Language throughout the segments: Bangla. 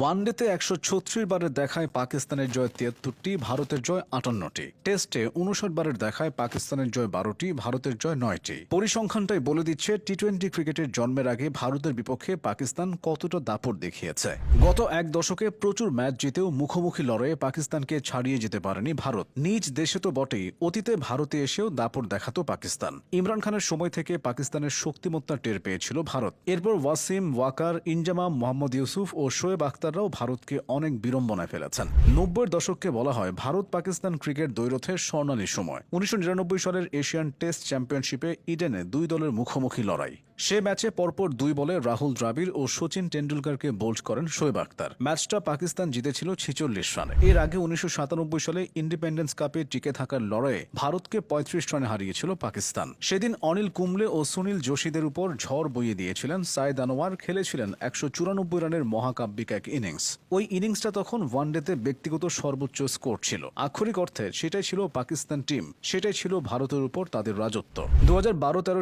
ওয়ানডেতে একশো ছত্রিশ বারের দেখায় পাকিস্তানের জয় তিয়াত্তরটি ভারতের জয় আটান্নটি। টেস্টে উনষাট বারের দেখায় পাকিস্তানের জয় বারোটি, ভারতের জয় নয়টি। পরিসংখ্যানটাই বলে দিচ্ছে টি টোয়েন্টি ক্রিকেটের জন্মের আগে ভারতের বিপক্ষে পাকিস্তান কতটা দাপট দেখিয়েছে। গত এক দশকে প্রচুর ম্যাচ জিতেও মুখোমুখি লড়াইয়ে পাকিস্তানকে ছাড়িয়ে যেতে পারেনি ভারত। নিজ দেশে তো বটেই, অতীতে ভারতে এসেও দাপট দেখাতো পাকিস্তান। ইমরান খানের সময় থেকে পাকিস্তানের শক্তিমত্তা টের পেয়েছিল ভারত। এরপর ওয়াসিম ওয়াকার, ইনজামাম মোহাম্মদ ইউসুফ ও শোয়েব আখতাররাও ভারতকে অনেক বিড়ম্বনায় ফেলেছেন। নব্বই দশককে বলা হয় ভারত পাকিস্তান ক্রিকেট দৈরথের স্বর্ণালী সময়। উনিশশো নিরানব্বই সালের এশিয়ান টেস্ট চ্যাম্পিয়নশিপে ইডেনে দুই দলের মুখোমুখি লড়াই। সে ম্যাচে পরপর দুই বলে রাহুল দ্রাবিড় ও সচিন টেন্ডুলকারকে বোল্ড করেন শোয়েব আখতার। ম্যাচটা পাকিস্তান জিতেছিল ছেচল্লিশ রানে। এর আগে উনিশশো সাতানব্বই সালে ইন্ডিপেন্ডেন্স কাপে টিকে থাকার লড়াইয়ে ভারতকে পঁয়ত্রিশ রানে হারিয়েছিল পাকিস্তান। সেদিন অনিল কুম্বলে ও সুনীল যোশীদের উপর ঝড় বইয়ে দিয়েছিলেন সাইদ আনোয়ার, খেলেছিলেন একশো চুরানব্বই রানের মহাকাব্যিক এক ইনিংস। ওই ইনিংসটা তখন ওয়ানডেতে ব্যক্তিগত সর্বোচ্চ স্কোর ছিল। আক্ষরিক অর্থে সেটাই ছিল পাকিস্তান টিম, সেটাই ছিল ভারতের উপর তাদের রাজত্ব। দু হাজার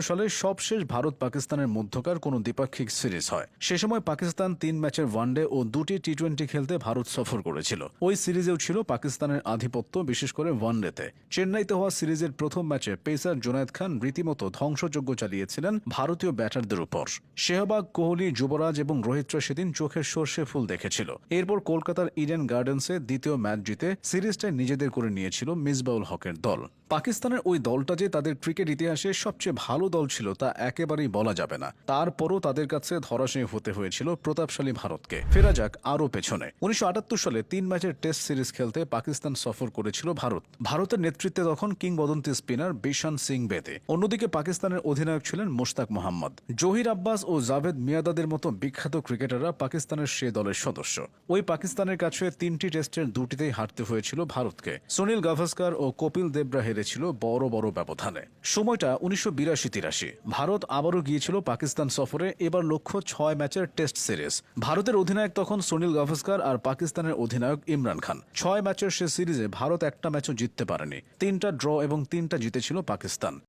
সালে সবশেষ ভারত পাকিস্তানের মধ্যকার কোনো দ্বিপাক্ষিক সিরিজ হয়। সে সময় পাকিস্তান তিন ম্যাচের ওয়ানডে ও দুটি টি টোয়েন্টি খেলতে ভারত সফর করেছিল। ওই সিরিজেও ছিল পাকিস্তানের আধিপত্য, বিশেষ করে ওয়ানডেতে। চেন্নাইতে হওয়া সিরিজের প্রথম ম্যাচে পেসার জোনায়েদ খান রীতিমতো ধ্বংসযজ্ঞ চালিয়েছিলেন ভারতীয় ব্যাটারদের উপর। শেহবাগ, কোহলি, যুবরাজ এবং রোহিতরা সেদিন চোখের সর্ষে ফুল দেখেছিল। এরপর কলকাতার ইডেন গার্ডেন্সে দ্বিতীয় ম্যাচ জিতে সিরিজটা নিজেদের করে নিয়েছিল মিসবাউল হকের দল। পাকিস্তানের ওই দলটা যে তাদের ক্রিকেট ইতিহাসে সবচেয়ে ভালো দল ছিল তা একেবারেই বলা যাবে না। তারপরও তাদের কাছে ধরাশায়ী হতে হয়েছিল প্রতাপশালী ভারতকে। ফেরা যাক আরও পেছনে। উনিশশো আটাত্তর সালে তিন ম্যাচের টেস্ট সিরিজ খেলতে পাকিস্তান সফর করেছিল ভারত। ভারতের নেতৃত্বে তখন কিংবদন্তি স্পিনার বিশান সিং বেদে। অন্যদিকে পাকিস্তানের অধিনায়ক ছিলেন মোশতাক মোহাম্মদ। জহির আব্বাস ও জাভেদ মিয়াদাদের মতো বিখ্যাত ক্রিকেটাররা পাকিস্তানের সে দলের সদস্য। ওই পাকিস্তানের কাছে তিনটি টেস্টের দুটিতেই হারতে হয়েছিল ভারতকে। সুনীল গাভাস্কার ও কপিল দেবরা হেরেছিল বড় বড় ব্যবধানে। সময়টা উনিশশো বিরাশি তিরাশি। ভারত আবারও গিয়েছিল পাকিস্তান সফরে, এবার লক্ষ্য ছয় ম্যাচের টেস্ট সিরিজ। ভারতের অধিনায়ক তখন সুনীল গাভাস্কার আর পাকিস্তানের অধিনায়ক ইমরান খান। ছয় ম্যাচের সে সিরিজে ভারত একটা ম্যাচও জিততে পারেনি। তিনটা ড্র এবং তিনটা জিতেছিল পাকিস্তান।